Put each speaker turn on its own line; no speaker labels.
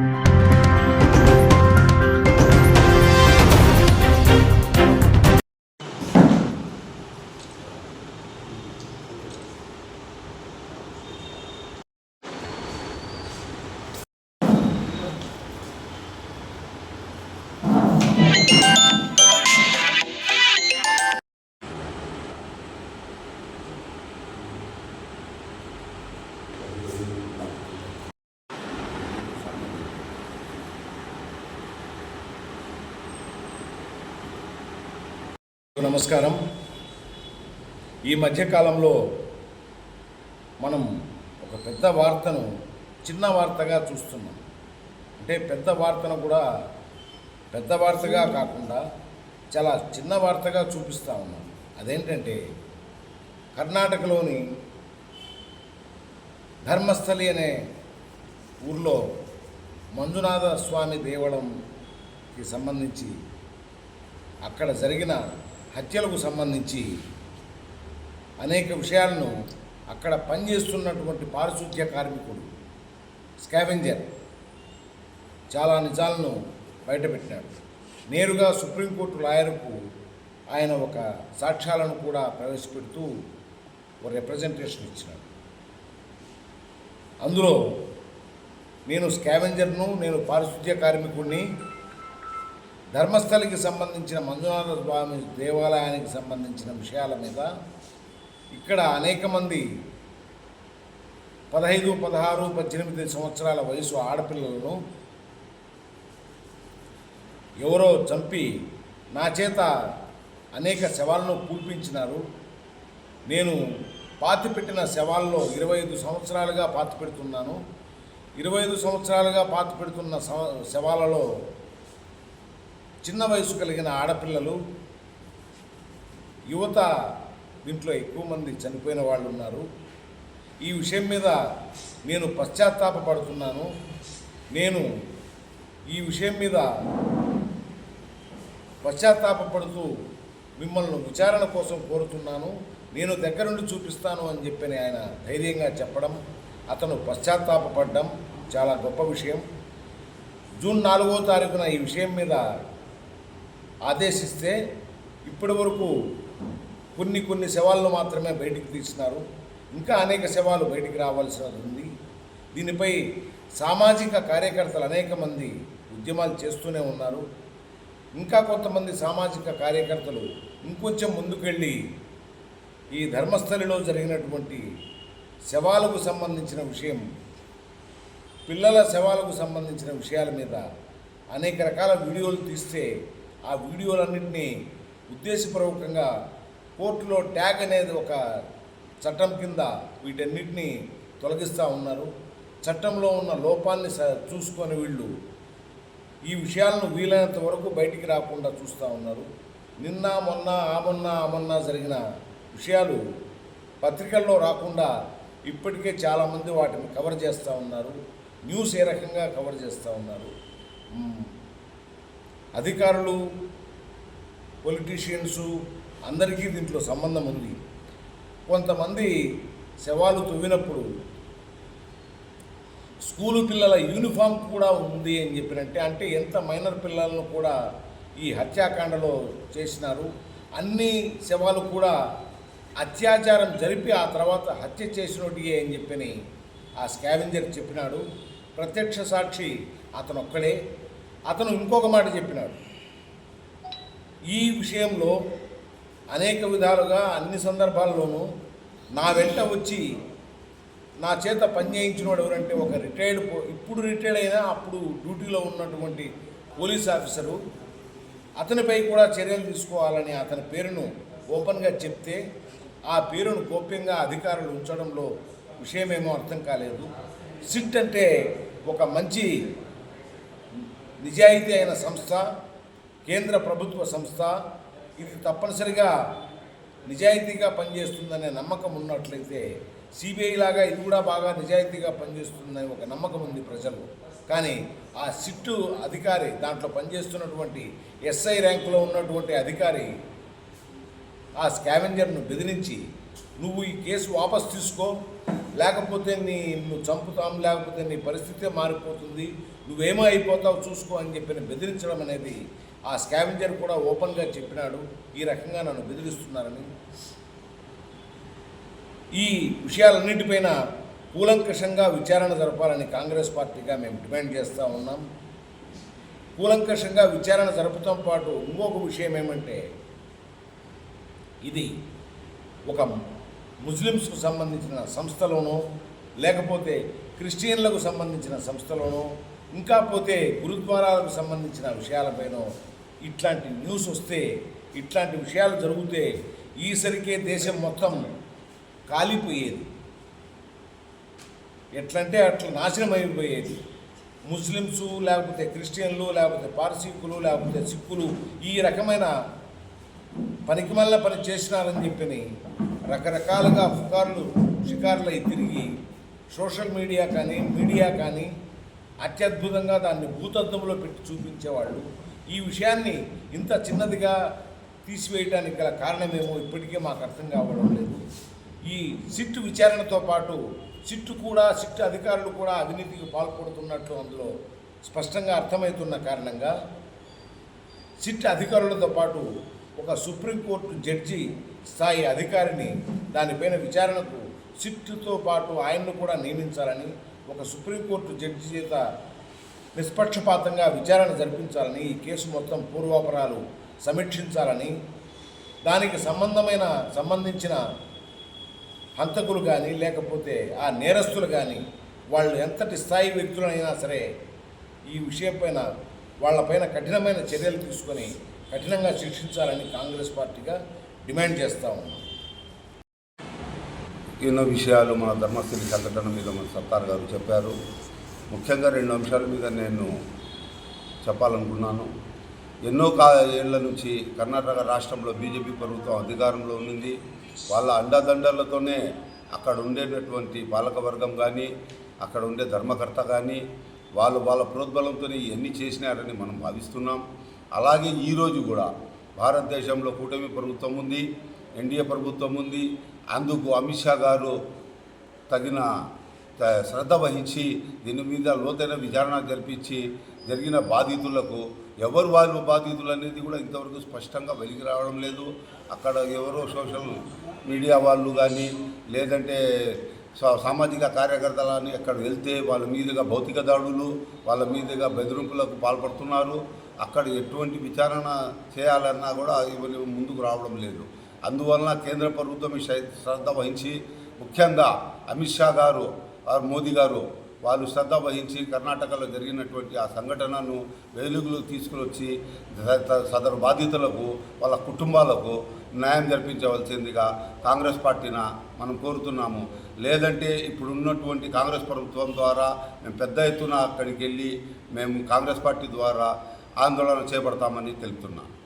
Bye. నమస్కారం. ఈ మధ్యకాలంలో మనం ఒక పెద్ద వార్తను చిన్న వార్తగా చూస్తున్నాం. అంటే పెద్ద వార్తను కూడా పెద్ద వార్తగా కాకుండా చాలా చిన్న వార్తగా చూపిస్తూ ఉన్నాం. అదేంటంటే కర్ణాటకలోని ధర్మస్థలి అనే ఊర్లో మంజునాథ స్వామి దేవళంకి సంబంధించి అక్కడ జరిగిన హత్యలకు సంబంధించి అనేక విషయాలను అక్కడ పనిచేస్తున్నటువంటి పారిశుద్ధ్య కార్మికుడు స్కావెంజర్ చాలా నిజాలను బయటపెట్టినాడు నేరుగా సుప్రీంకోర్టు లాయర్కు ఆయన ఒక సాక్ష్యాలను కూడా ప్రవేశపెడుతూ ఒక రిప్రజెంటేషన్ ఇచ్చినాడు. అందులో నేను స్కావెంజర్ను నేను పారిశుద్ధ్య కార్మికుడిని ధర్మస్థలికి సంబంధించిన మంజునాథ స్వామి దేవాలయానికి సంబంధించిన విషయాల మీద ఇక్కడ అనేక మంది పదహైదు పదహారు పద్దెనిమిది సంవత్సరాల వయసు ఆడపిల్లలను ఎవరో చంపి నా చేత అనేక శవాలను కూల్పించినారు నేను పాతిపెట్టిన శవాల్లో ఇరవై ఐదు సంవత్సరాలుగా పాతి పెడుతున్నాను ఇరవై ఐదు సంవత్సరాలుగా పాతి పెడుతున్న శవ- శవాలలో చిన్న వయసు కలిగిన ఆడపిల్లలు యువత దీంట్లో ఎక్కువ మంది చనిపోయిన వాళ్ళు ఉన్నారు. ఈ విషయం మీద నేను పశ్చాత్తాపపడుతున్నాను. నేను ఈ విషయం మీద పశ్చాత్తాపపడుతూ మిమ్మల్ని విచారణ కోసం కోరుతున్నాను. నేను దగ్గరుండి చూపిస్తాను అని చెప్పి ఆయన ధైర్యంగా చెప్పడం అతను పశ్చాత్తాపడడం చాలా గొప్ప విషయం. జూన్ నాలుగో తారీఖున ఈ విషయం మీద ఆదేశిస్తే ఇప్పటి వరకు కొన్ని కొన్ని శవాలను మాత్రమే బయటికి తీసినారు. ఇంకా అనేక శవాలు బయటికి రావాల్సినది ఉంది. దీనిపై సామాజిక కార్యకర్తలు అనేక మంది ఉద్యమాలు చేస్తూనే ఉన్నారు. ఇంకా కొంతమంది సామాజిక కార్యకర్తలు ఇంకొంచెం ముందుకెళ్ళి ఈ ధర్మస్థలిలో జరిగినటువంటి శవాలకు సంబంధించిన విషయం పిల్లల శవాలకు సంబంధించిన విషయాల మీద అనేక రకాల వీడియోలు తీస్తే ఆ వీడియోలన్నింటినీ ఉద్దేశపూర్వకంగా కోర్టులో ట్యాగ్ అనేది ఒక చట్టం కింద వీటన్నిటిని తొలగిస్తూ ఉన్నారు. చట్టంలో ఉన్న లోపాన్ని స చూసుకొని వీళ్ళు ఈ విషయాలను వీలైనంత వరకు బయటికి రాకుండా చూస్తూ ఉన్నారు. నిన్న మొన్న ఆమొన్న ఆమొన్న జరిగిన విషయాలు పత్రికల్లో రాకుండా ఇప్పటికే చాలామంది వాటిని కవర్ చేస్తూ ఉన్నారు. న్యూస్ ఏ రకంగా కవర్ చేస్తూ ఉన్నారు. అధికారులు పొలిటీషియన్సు అందరికీ దీంట్లో సంబంధం ఉంది. కొంతమంది శవాలు తవ్వినప్పుడు స్కూలు పిల్లల యూనిఫామ్ కూడా ఉంది అని చెప్పినట్టే అంటే ఎంత మైనర్ పిల్లలను కూడా ఈ హత్యాకాండలో చేసినారు. అన్ని శవాలు కూడా అత్యాచారం జరిపి ఆ తర్వాత హత్య చేసినోటియే అని చెప్పని ఆ స్కావెంజర్ చెప్పినాడు. ప్రత్యక్ష సాక్షి అతను ఒక్కడే అతను ఇంకొక మాట చెప్పినాడు. ఈ విషయంలో అనేక విధాలుగా అన్ని సందర్భాల్లోనూ నా వెంట వచ్చి నా చేత పని చేయించినవాడు ఎవరంటే ఒక రిటైర్డ్ పో- ఇప్పుడు రిటైర్డ్ అయినా అప్పుడు డ్యూటీలో ఉన్నటువంటి పోలీస్ ఆఫీసరు. అతనిపై కూడా చర్యలు తీసుకోవాలని అతని పేరును ఓపెన్గా చెప్తే ఆ పేరును గోప్యంగా అధికారులు ఉంచడంలో విషయమేమో అర్థం కాలేదు. సిట్ అంటే ఒక మంచి నిజాయితీ అయిన సంస్థ కేంద్ర ప్రభుత్వ సంస్థ ఇది తప్పనిసరిగా నిజాయితీగా పనిచేస్తుందనే నమ్మకం ఉన్నట్లయితే సిబిఐ లాగా ఇది కూడా బాగా నిజాయితీగా పనిచేస్తుందని ఒక నమ్మకం ఉంది ప్రజలు కానీ ఆ సిట్టు అధికారి దాంట్లో పనిచేస్తున్నటువంటి ఎస్ఐ ర్యాంకులో ఉన్నటువంటి అధికారి ఆ స్కావెంజర్ను బెదిరించి నువ్వు ఈ కేసు వాపస్ తీసుకో లేకపోతే నీ నువ్వు చంపుతాం లేకపోతే నీ పరిస్థితే మారిపోతుంది. నువ్వేమో అయిపోతావు చూసుకో అని చెప్పి బెదిరించడం అనేది ఆ స్కావెంజర్ కూడా ఓపెన్గా చెప్పినాడు. ఈ రకంగా నన్ను బెదిరిస్తున్నారని. ఈ విషయాలన్నింటిపైన కూలంకషంగా విచారణ జరపాలని కాంగ్రెస్ పార్టీగా మేము డిమాండ్ చేస్తూ ఉన్నాం. కూలంకషంగా విచారణ జరపడంతో పాటు ఇంకొక విషయం ఏమంటే ఇది ఒక ముస్లిమ్స్కు సంబంధించిన సంస్థలోనో లేకపోతే క్రిస్టియన్లకు సంబంధించిన సంస్థలోనో ఇంకా పోతే గురుద్వారాలకు సంబంధించిన విషయాలపైనో ఇట్లాంటి న్యూస్ వస్తే ఇట్లాంటి విషయాలు జరిగితే ఈసరికే దేశం మొత్తం కాలిపోయేది. ఎట్లంటే అట్లా నాశనం అయిపోయేది. ముస్లిమ్స్ లేకపోతే క్రిస్టియన్లు లేకపోతే పార్సీకులు లేకపోతే సిక్కులు ఈ రకమైన పనికిమల్ల పని చేసినారని చెప్పని రకరకాలుగా పుకార్లు షికార్లై తిరిగి సోషల్ మీడియా కానీ మీడియా కానీ అత్యద్భుతంగా దాన్ని భూతత్వంలో పెట్టి చూపించేవాళ్ళు. ఈ విషయాన్ని ఇంత చిన్నదిగా తీసివేయడానికి గల కారణమేమో ఇప్పటికే మాకు అర్థం కావడం లేదు. ఈ సిట్టు విచారణతో పాటు సిట్టు కూడా సిట్టు అధికారులు కూడా అవినీతికి పాల్పడుతున్నట్లు అందులో స్పష్టంగా అర్థమవుతున్న కారణంగా సిట్ అధికారులతో పాటు ఒక సుప్రీంకోర్టు జడ్జి స్థాయి అధికారిని దానిపైన విచారణకు సిట్టుతో పాటు ఆయన్ను కూడా నియమించాలని ఒక సుప్రీంకోర్టు జడ్జి చేత నిష్పక్షపాతంగా విచారణ జరిపించాలని ఈ కేసు మొత్తం పూర్వాపరాలు సమీక్షించాలని దానికి సంబంధమైన సంబంధించిన హంతకులు కానీ లేకపోతే ఆ నేరస్తులు కానీ వాళ్ళు ఎంతటి స్థాయి వ్యక్తులైనా సరే ఈ విషయంపైన వాళ్ళపైన కఠినమైన చర్యలు తీసుకొని కఠినంగా శిక్షించాలని కాంగ్రెస్ పార్టీగా డిమాండ్ చేస్తూ ఉన్నాం.
ఎన్నో విషయాలు మన ధర్మస్థితి సంఘటన మీద మన సత్తార్ గారు చెప్పారు. ముఖ్యంగా రెండు అంశాల మీద నేను చెప్పాలనుకున్నాను. ఎన్నో కా ఏళ్ళ నుంచి కర్ణాటక రాష్ట్రంలో బీజేపీ ప్రభుత్వం అధికారంలో ఉంది వాళ్ళ అండదండలతోనే అక్కడ ఉండేటటువంటి పాలకవర్గం కానీ అక్కడ ఉండే ధర్మకర్త కానీ వాళ్ళు వాళ్ళ ప్రోద్బలంతో ఇవన్నీ చేసినారని మనం భావిస్తున్నాం. అలాగే ఈరోజు కూడా భారతదేశంలో కూటమి ప్రభుత్వం ఉంది ఎన్డీఏ ప్రభుత్వం ఉంది. అందుకు అమిత్ షా గారు తగిన త- శ్రద్ధ వహించి దీని మీద లోతైన విచారణ జరిపించి జరిగిన బాధితులకు ఎవరు వారు బాధితులు అనేది కూడా ఇంతవరకు స్పష్టంగా వెలికి రావడం లేదు. అక్కడ ఎవరో సోషల్ మీడియా వాళ్ళు కానీ లేదంటే సా- సామాజిక కార్యకర్తలు అని అక్కడ వెళ్తే వాళ్ళ మీదుగా భౌతిక దాడులు వాళ్ళ మీదుగా బెదిరింపులకు పాల్పడుతున్నారు. అక్కడ ఎటువంటి విచారణ చేయాలన్నా కూడా ఇవన్నీ ముందుకు రావడం లేదు. అందువలన కేంద్ర ప్రభుత్వం శ్ర- శ్రద్ధ వహించి ముఖ్యంగా అమిత్ షా గారు మోదీ గారు వాళ్ళు శ్రద్ధ వహించి కర్ణాటకలో జరిగినటువంటి ఆ సంఘటనను వెలుగులోకి తీసుకుని వచ్చి సదరు బాధితులకు వాళ్ళ కుటుంబాలకు న్యాయం జరిపించవలసిందిగా కాంగ్రెస్ పార్టీన మనం కోరుతున్నాము. లేదంటే ఇప్పుడు ఉన్నటువంటి కాంగ్రెస్ ప్రభుత్వం ద్వారా మేము పెద్ద ఎత్తున అక్కడికి వెళ్ళి మేము కాంగ్రెస్ పార్టీ ద్వారా ఆందోళన చేపడతామని తెలుపుతున్నాను.